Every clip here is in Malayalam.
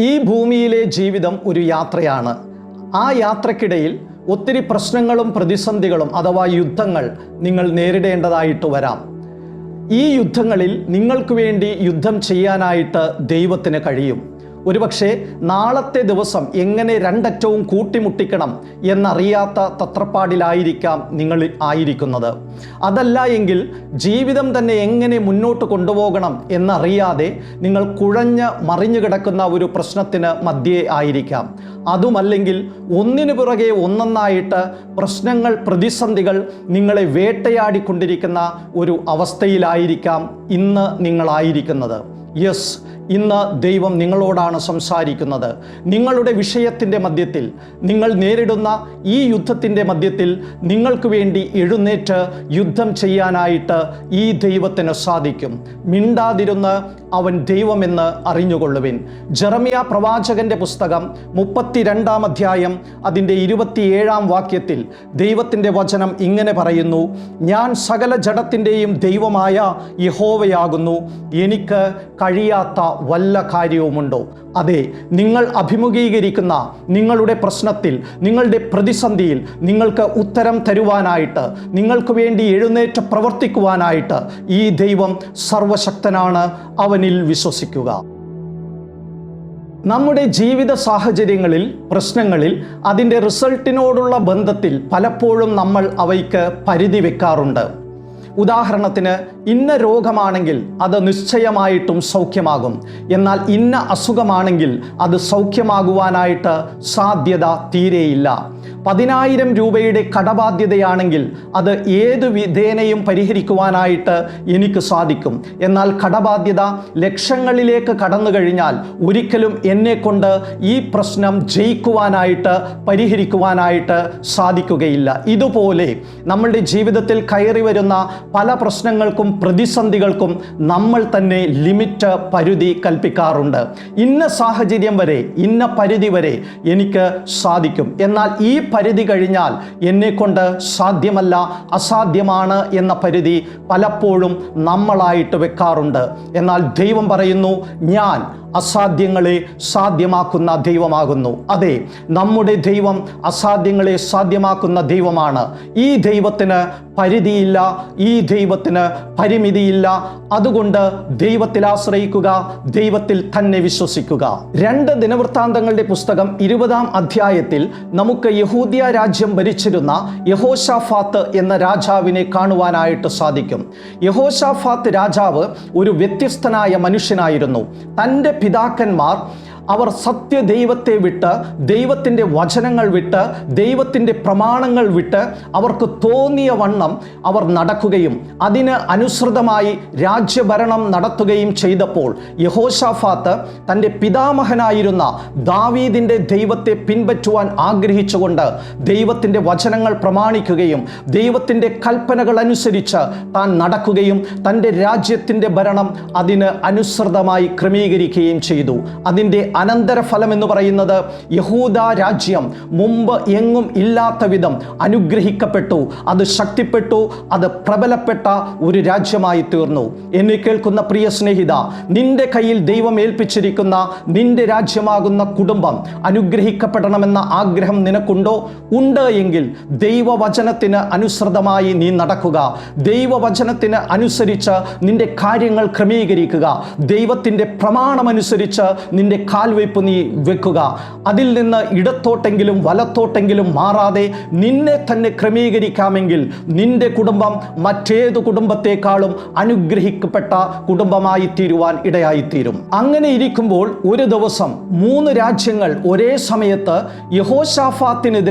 ഈ ഭൂമിയിലെ ജീവിതം ഒരു യാത്രയാണ്. ആ യാത്രക്കിടയിൽ ഒത്തിരി പ്രശ്നങ്ങളും പ്രതിസന്ധികളും അഥവാ യുദ്ധങ്ങൾ നിങ്ങൾ നേരിടേണ്ടതായിട്ട് വരാം. ഈ യുദ്ധങ്ങളിൽ നിങ്ങൾക്ക് വേണ്ടി യുദ്ധം ചെയ്യാനായിട്ട് ദൈവത്തിന് കഴിയും. ഒരുപക്ഷെ നാളത്തെ ദിവസം എങ്ങനെ രണ്ടറ്റവും കൂട്ടിമുട്ടിക്കണം എന്നറിയാത്ത തത്രപ്പാടിലായിരിക്കാം നിങ്ങൾ ആയിരിക്കുന്നത്. അതല്ല എങ്കിൽ ജീവിതം തന്നെ എങ്ങനെ മുന്നോട്ട് കൊണ്ടുപോകണം എന്നറിയാതെ നിങ്ങൾ കുഴഞ്ഞ് മറിഞ്ഞു കിടക്കുന്ന ഒരു പ്രശ്നത്തിന് മധ്യേ ആയിരിക്കാം. അതുമല്ലെങ്കിൽ ഒന്നിനു പുറകെ ഒന്നൊന്നായിട്ട് പ്രശ്നങ്ങൾ പ്രതിസന്ധികൾ നിങ്ങളെ വേട്ടയാടിക്കൊണ്ടിരിക്കുന്ന ഒരു അവസ്ഥയിലായിരിക്കാം ഇന്ന് നിങ്ങളായിരിക്കുന്നത് യെസ് ഇന്ന് ദൈവം നിങ്ങളോടാണ് സംസാരിക്കുന്നത്. നിങ്ങളുടെ വിഷയത്തിന്റെ മധ്യത്തിൽ നിങ്ങൾ നേരിടുന്ന ഈ യുദ്ധത്തിന്റെ മധ്യത്തിൽ നിങ്ങൾക്ക് വേണ്ടി എഴുന്നേറ്റ് യുദ്ധം ചെയ്യാനായിട്ട് ഈ ദൈവത്തിന് സാധിക്കും. മിണ്ടാതിരുന്ന് അവൻ ദൈവമെന്ന് അറിഞ്ഞുകൊള്ളുവിൻ. ജെറമിയ പ്രവാചകന്റെ പുസ്തകം മുപ്പത്തിരണ്ടാം അധ്യായം അതിന്റെ ഇരുപത്തിയേഴാം വാക്യത്തിൽ ദൈവത്തിന്റെ വചനം ഇങ്ങനെ പറയുന്നു ഞാൻ സകല ജഡത്തിന്റെയും ദൈവമായ യഹോവയാകുന്നു. എനിക്ക് കഴിയാത്ത വല്ല കാര്യവുമുണ്ടോ? അതെ നിങ്ങൾ അഭിമുഖീകരിക്കുന്ന നിങ്ങളുടെ പ്രശ്നത്തിൽ നിങ്ങളുടെ പ്രതിസന്ധിയിൽ നിങ്ങൾക്ക് ഉത്തരം തരുവാനായിട്ട് നിങ്ങൾക്ക് വേണ്ടി എഴുന്നേറ്റ് പ്രവർത്തിക്കുവാനായിട്ട് ഈ ദൈവം സർവശക്തനാണ്. അവനിൽ വിശ്വസിക്കുക. നമ്മുടെ ജീവിത സാഹചര്യങ്ങളിൽ പ്രശ്നങ്ങളിൽ അതിന്റെ റിസൾട്ടിനോടുള്ള ബന്ധത്തിൽ പലപ്പോഴും നമ്മൾ അവയ്ക്ക് പരിധി വെക്കാറുണ്ട്. ഉദാഹരണത്തിന് ഇന്ന രോഗമാണെങ്കിൽ അത് നിശ്ചയമായിട്ടും സൗഖ്യമാകും. എന്നാൽ ഇന്ന അസുഖമാണെങ്കിൽ അത് സൗഖ്യമാകുവാനായിട്ട് സാധ്യത തീരെയില്ല. പതിനായിരം രൂപയുടെ കടബാധ്യതയാണെങ്കിൽ അത് ഏത് വിധേനയും പരിഹരിക്കുവാനായിട്ട് എനിക്ക് സാധിക്കും. എന്നാൽ കടബാധ്യത ലക്ഷങ്ങളിലേക്ക് കടന്നു കഴിഞ്ഞാൽ ഒരിക്കലും എന്നെ കൊണ്ട് ഈ പ്രശ്നം ജയിക്കുവാനായിട്ട് പരിഹരിക്കുവാനായിട്ട് സാധിക്കുകയില്ല. ഇതുപോലെ നമ്മളുടെ ജീവിതത്തിൽ കയറി വരുന്ന പല പ്രശ്നങ്ങൾക്കും പ്രതിസന്ധികൾക്കും നമ്മൾ തന്നെ ലിമിറ്റ് പരിധി കൽപ്പിക്കാറുണ്ട്. ഇന്ന സാഹചര്യം വരെ ഇന്ന പരിധി വരെ എനിക്ക് സാധിക്കും. എന്നാൽ ഈ പരിധി കഴിഞ്ഞാൽ എന്നെക്കൊണ്ട് സാധ്യമല്ല അസാധ്യമാണ് എന്ന പരിധി പലപ്പോഴും നമ്മളായിട്ട് വെക്കാറുണ്ട്. എന്നാൽ ദൈവം പറയുന്നു ഞാൻ അസാധ്യങ്ങളെ സാധ്യമാക്കുന്ന ദൈവമാകുന്നു. അതെ നമ്മുടെ ദൈവം അസാധ്യങ്ങളെ സാധ്യമാക്കുന്ന ദൈവമാണ്. ഈ ദൈവത്തിന് പരിധിയില്ല ഈ ദൈവത്തിന് പരിമിതിയില്ല. അതുകൊണ്ട് ദൈവത്തിൽ ആശ്രയിക്കുക ദൈവത്തിൽ തന്നെ വിശ്വസിക്കുക. രണ്ട് ദിനവൃത്താന്തങ്ങളുടെ പുസ്തകം ഇരുപതാം അധ്യായത്തിൽ നമുക്ക് യഹൂദിയ രാജ്യം ഭരിച്ചിരുന്ന യഹോഷാഫാത്ത് എന്ന രാജാവിനെ കാണുവാനായിട്ട് സാധിക്കും. യഹോഷാഫാത്ത് രാജാവ് ഒരു വ്യത്യസ്തനായ മനുഷ്യനായിരുന്നു. തന്റെ പിതാക്കന്മാർ അവർ സത്യദൈവത്തെ വിട്ട് ദൈവത്തിന്റെ വചനങ്ങൾ വിട്ട് ദൈവത്തിന്റെ പ്രമാണങ്ങൾ വിട്ട് അവർക്ക് തോന്നിയ വണ്ണം അവർ നടക്കുകയും അതിന് അനുസൃതമായി രാജ്യഭരണം നടത്തുകയും ചെയ്തപ്പോൾ യഹോഷാഫാത്ത് തന്റെ പിതാമഹനായിരുന്ന ദാവീദിന്റെ ദൈവത്തെ പിൻപറ്റുവാൻ ആഗ്രഹിച്ചുകൊണ്ട് ദൈവത്തിന്റെ വചനങ്ങൾ പ്രമാണിക്കുകയും ദൈവത്തിന്റെ കൽപ്പനകൾ അനുസരിച്ച് താൻ നടക്കുകയും തന്റെ രാജ്യത്തിന്റെ ഭരണം അതിന് അനുസൃതമായി ക്രമീകരിക്കുകയും ചെയ്തു. അതിന്റെ അനന്തരഫലം എന്ന് പറയുന്നത് യഹൂദ രാജ്യം മുമ്പ് എങ്ങും ഇല്ലാത്ത വിധം അനുഗ്രഹിക്കപ്പെട്ടു. അത് ശക്തിപ്പെട്ടു അത് പ്രബലപ്പെട്ട ഒരു രാജ്യമായി തീർന്നു. എന്നെ കേൾക്കുന്ന പ്രിയ സ്നേഹിത നിന്റെ കയ്യിൽ ദൈവം ഏൽപ്പിച്ചിരിക്കുന്ന നിന്റെ രാജ്യമാകുന്ന കുടുംബം അനുഗ്രഹിക്കപ്പെടണമെന്ന ആഗ്രഹം നിനക്കുണ്ടോ? ഉണ്ട് എങ്കിൽ ദൈവവചനത്തിന് അനുസൃതമായി നീ നടക്കുക. ദൈവവചനത്തിന് അനുസരിച്ച് നിന്റെ കാര്യങ്ങൾ ക്രമീകരിക്കുക. ദൈവത്തിന്റെ പ്രമാണമനുസരിച്ച് നിന്റെ കാൽവയ്പ് നീ വെക്കുക. അതിൽ നിന്ന് ഇടത്തോട്ടെങ്കിലും വലത്തോട്ടെങ്കിലും മാറാതെ നിന്നെ തന്നെ ക്രമീകരിക്കാമെങ്കിൽ നിന്റെ കുടുംബം മറ്റേത് കുടുംബത്തെക്കാളും അനുഗ്രഹിക്കപ്പെട്ട കുടുംബമായി തീരുവാൻ ഇടയായിത്തീരും. അങ്ങനെ ഇരിക്കുമ്പോൾ ഒരു ദിവസം മൂന്ന് രാജ്യങ്ങൾ ഒരേ സമയത്ത്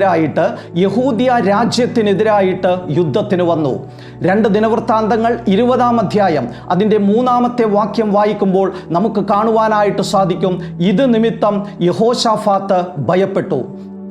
യഹോഷാഫാത്തിനെതിരായിട്ട് യഹൂദിയ രാജ്യത്തിനെതിരായിട്ട് യുദ്ധത്തിന് വന്നു. രണ്ട് ദിനവൃത്താന്തങ്ങൾ ഇരുപതാം അധ്യായം അതിന്റെ മൂന്നാമത്തെ വാക്യം വായിക്കുമ്പോൾ നമുക്ക് കാണുവാനായിട്ട് സാധിക്കും ഇത് നിമിത്തം യഹോഷാഫാത്ത് ഭയപ്പെട്ടു.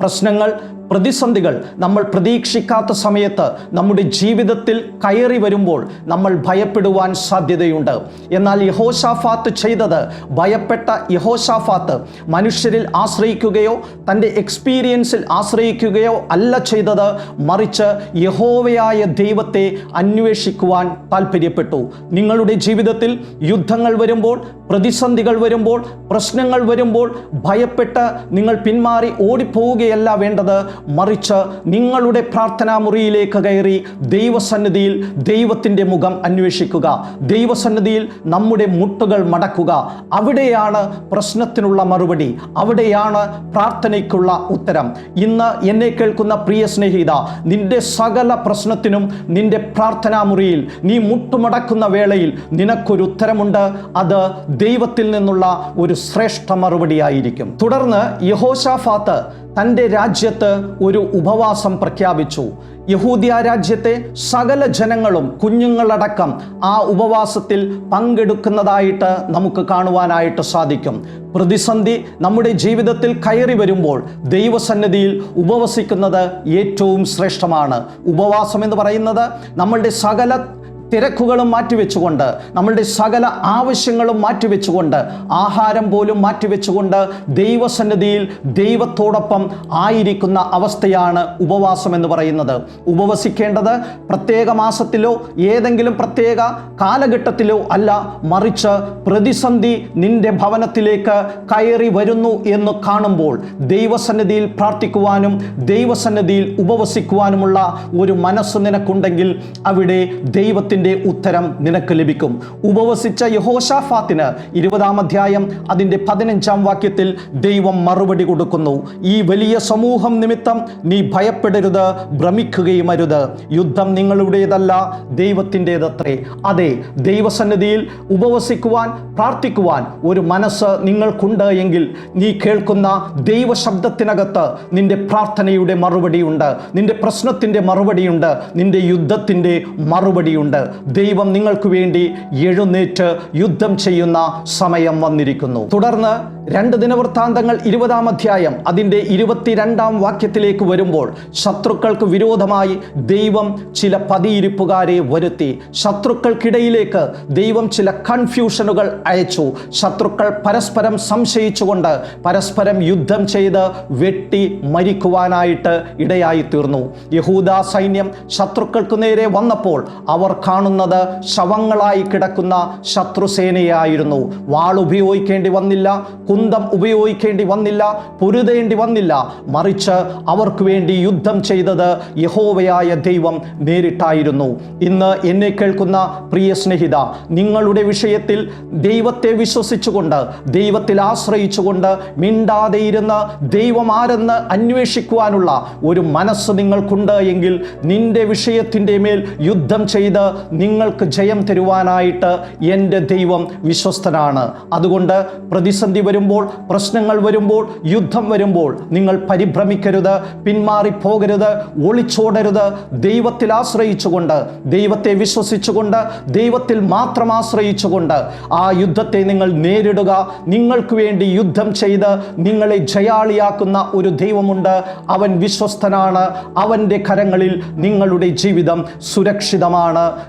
പ്രശ്നങ്ങൾ പ്രതിസന്ധികൾ നമ്മൾ പ്രതീക്ഷിക്കാത്ത സമയത്ത് നമ്മുടെ ജീവിതത്തിൽ കയറി വരുമ്പോൾ നമ്മൾ ഭയപ്പെടുവാൻ സാധ്യതയുണ്ട്. എന്നാൽ യഹോഷാഫാത്ത് ചെയ്തത് ഭയപ്പെട്ട യഹോഷാഫാത്ത് മനുഷ്യരിൽ ആശ്രയിക്കുകയോ തന്റെ എക്സ്പീരിയൻസിൽ ആശ്രയിക്കുകയോ അല്ല ചെയ്തത് മറിച്ച് യഹോവയായ ദൈവത്തെ അന്വേഷിക്കുവാൻ താല്പര്യപ്പെട്ടു നിങ്ങളുടെ ജീവിതത്തിൽ യുദ്ധങ്ങൾ വരുമ്പോൾ പ്രതിസന്ധികൾ വരുമ്പോൾ പ്രശ്നങ്ങൾ വരുമ്പോൾ ഭയപ്പെട്ട് നിങ്ങൾ പിന്മാറി ഓടിപ്പോവുകയല്ല വേണ്ടത്. മറിച്ച് നിങ്ങളുടെ പ്രാർത്ഥനാ മുറിയിലേക്ക് കയറി ദൈവസന്നിധിയിൽ ദൈവത്തിന്റെ മുഖം അന്വേഷിക്കുക. ദൈവസന്നിധിയിൽ നമ്മുടെ മുട്ടുകൾ മടക്കുക. അവിടെയാണ് പ്രശ്നത്തിനുള്ള മറുപടി. അവിടെയാണ് പ്രാർത്ഥനയ്ക്കുള്ള ഉത്തരം. ഇന്ന് എന്നെ കേൾക്കുന്ന പ്രിയ സ്നേഹിത നിന്റെ സകല പ്രശ്നത്തിനും നിന്റെ പ്രാർത്ഥനാ മുറിയിൽ നീ മുട്ടുമടക്കുന്ന വേളയിൽ നിനക്കൊരു ഉത്തരമുണ്ട്. അത് ദൈവത്തിൽ നിന്നുള്ള ഒരു ശ്രേഷ്ഠ മറുപടിയായിരിക്കും. തുടർന്ന് യഹോഷാഫാത്ത് തന്റെ രാജ്യത്ത് ഒരു ഉപവാസം പ്രഖ്യാപിച്ചു. യഹൂദിയ രാജ്യത്തെ സകല ജനങ്ങളും കുഞ്ഞുങ്ങളടക്കം ആ ഉപവാസത്തിൽ പങ്കെടുക്കുന്നതായിട്ട് നമുക്ക് കാണുവാനായിട്ട് സാധിക്കും. പ്രതിസന്ധി നമ്മുടെ ജീവിതത്തിൽ കയറി വരുമ്പോൾ ദൈവസന്നിധിയിൽ ഉപവസിക്കുന്നത് ഏറ്റവും ശ്രേഷ്ഠമാണ്. ഉപവാസം എന്ന് പറയുന്നത് നമ്മളുടെ സകല തിരക്കുകളും മാറ്റിവെച്ചുകൊണ്ട് നമ്മളുടെ സകല ആവശ്യങ്ങളും മാറ്റിവെച്ചുകൊണ്ട് ആഹാരം പോലും മാറ്റിവെച്ചുകൊണ്ട് ദൈവസന്നിധിയിൽ ദൈവത്തോടൊപ്പം ആയിരിക്കുന്ന അവസ്ഥയാണ് ഉപവാസം എന്ന് പറയുന്നത്. ഉപവസിക്കേണ്ടത് പ്രത്യേക മാസത്തിലോ ഏതെങ്കിലും പ്രത്യേക കാലഘട്ടത്തിലോ അല്ല മറിച്ച് പ്രതിസന്ധി നിന്റെ ഭവനത്തിലേക്ക് കയറി വരുന്നു എന്ന് കാണുമ്പോൾ ദൈവസന്നിധിയിൽ പ്രാർത്ഥിക്കുവാനും ദൈവസന്നിധിയിൽ ഉപവസിക്കുവാനുമുള്ള ഒരു മനസ്സ് നിനക്കുണ്ടെങ്കിൽ അവിടെ ദൈവത്തിന്റെ ഉത്തരം നിനക്ക് ലഭിക്കും. ഉപവസിച്ച യഹോഷാഫാത്തിന് ഇരുപതാം അധ്യായം അതിന്റെ പതിനഞ്ചാം വാക്യത്തിൽ ദൈവം മറുപടി കൊടുക്കുന്നു. ഈ വലിയ സമൂഹം നിമിത്തം നീ ഭയപ്പെടരുത് ഭ്രമിക്കുകയും അരുത്. യുദ്ധം നിങ്ങളുടേതല്ല ദൈവത്തിന്റെതത്രേ. അതെ ദൈവസന്നിധിയിൽ ഉപവസിക്കുവാൻ പ്രാർത്ഥിക്കുവാൻ ഒരു മനസ്സ് നിങ്ങൾക്കുണ്ട് എങ്കിൽ നീ കേൾക്കുന്ന ദൈവശബ്ദത്തിനകത്ത് നിന്റെ പ്രാർത്ഥനയുടെ മറുപടിയുണ്ട്. നിന്റെ പ്രശ്നത്തിന്റെ മറുപടിയുണ്ട്. നിന്റെ യുദ്ധത്തിന്റെ മറുപടിയുണ്ട്. ദൈവം നിങ്ങൾക്ക് വേണ്ടി എഴുന്നേറ്റ് യുദ്ധം ചെയ്യുന്ന സമയം വന്നിരിക്കുന്നു. തുടർന്ന് രണ്ട് ദിനവൃത്താന്തങ്ങൾ ഇരുപതാം അധ്യായം അതിന്റെ ഇരുപത്തിരണ്ടാം വാക്യത്തിലേക്ക് വരുമ്പോൾ ശത്രുക്കൾക്ക് വിരോധമായി ദൈവം ചില പതിയിരിപ്പുകാരെ വരുത്തി. ശത്രുക്കൾക്കിടയിലേക്ക് ദൈവം ചില കൺഫ്യൂഷനുകൾ അയച്ചു. ശത്രുക്കൾ പരസ്പരം സംശയിച്ചുകൊണ്ട് പരസ്പരം യുദ്ധം ചെയ്ത് വെട്ടി മരിക്കുവാനായിട്ട് ഇടയായി തീർന്നു യഹൂദ സൈന്യം ശത്രുക്കൾക്ക് നേരെ വന്നപ്പോൾ അവർ കാണുന്നത് ശവങ്ങളായി കിടക്കുന്ന ശത്രുസേനയായിരുന്നു. വാൾ ഉപയോഗിക്കേണ്ടി വന്നില്ല കുന്തം ഉപയോഗിക്കേണ്ടി വന്നില്ല പൊരുതേണ്ടി വന്നില്ല. മറിച്ച് അവർക്ക് വേണ്ടി യുദ്ധം ചെയ്തത് യഹോവയായ ദൈവം നേരിട്ടായിരുന്നു. ഇന്ന് എന്നെ കേൾക്കുന്ന പ്രിയ സ്നേഹിത നിങ്ങളുടെ വിഷയത്തിൽ ദൈവത്തെ വിശ്വസിച്ചുകൊണ്ട് ദൈവത്തിൽ ആശ്രയിച്ചുകൊണ്ട് മിണ്ടാതെ ഇരുന്ന് ദൈവം ആരെന്ന് അന്വേഷിക്കുവാനുള്ള ഒരു മനസ്സ് നിങ്ങൾക്കുണ്ട് എങ്കിൽ നിന്റെ വിഷയത്തിന്റെ മേൽ യുദ്ധം ചെയ്ത് നിങ്ങൾക്ക് ജയം തരുവാനായിട്ട് എന്റെ ദൈവം വിശ്വസ്തനാണ്. അതുകൊണ്ട് പ്രതിസന്ധി വരുമ്പോൾ പ്രശ്നങ്ങൾ വരുമ്പോൾ യുദ്ധം വരുമ്പോൾ നിങ്ങൾ പരിഭ്രമിക്കരുത് പിന്മാറിപ്പോകരുത് ഒളിച്ചോടരുത്. ദൈവത്തിൽ ആശ്രയിച്ചുകൊണ്ട് ദൈവത്തെ വിശ്വസിച്ചുകൊണ്ട് ദൈവത്തിൽ മാത്രം ആശ്രയിച്ചുകൊണ്ട് ആ യുദ്ധത്തെ നിങ്ങൾ നേരിടുക. നിങ്ങൾക്ക് വേണ്ടി യുദ്ധം ചെയ്ത് നിങ്ങളെ ജയാളിയാക്കുന്ന ഒരു ദൈവമുണ്ട്. അവൻ വിശ്വസ്തനാണ്. അവന്റെ കരങ്ങളിൽ നിങ്ങളുടെ ജീവിതം സുരക്ഷിതമാണ്.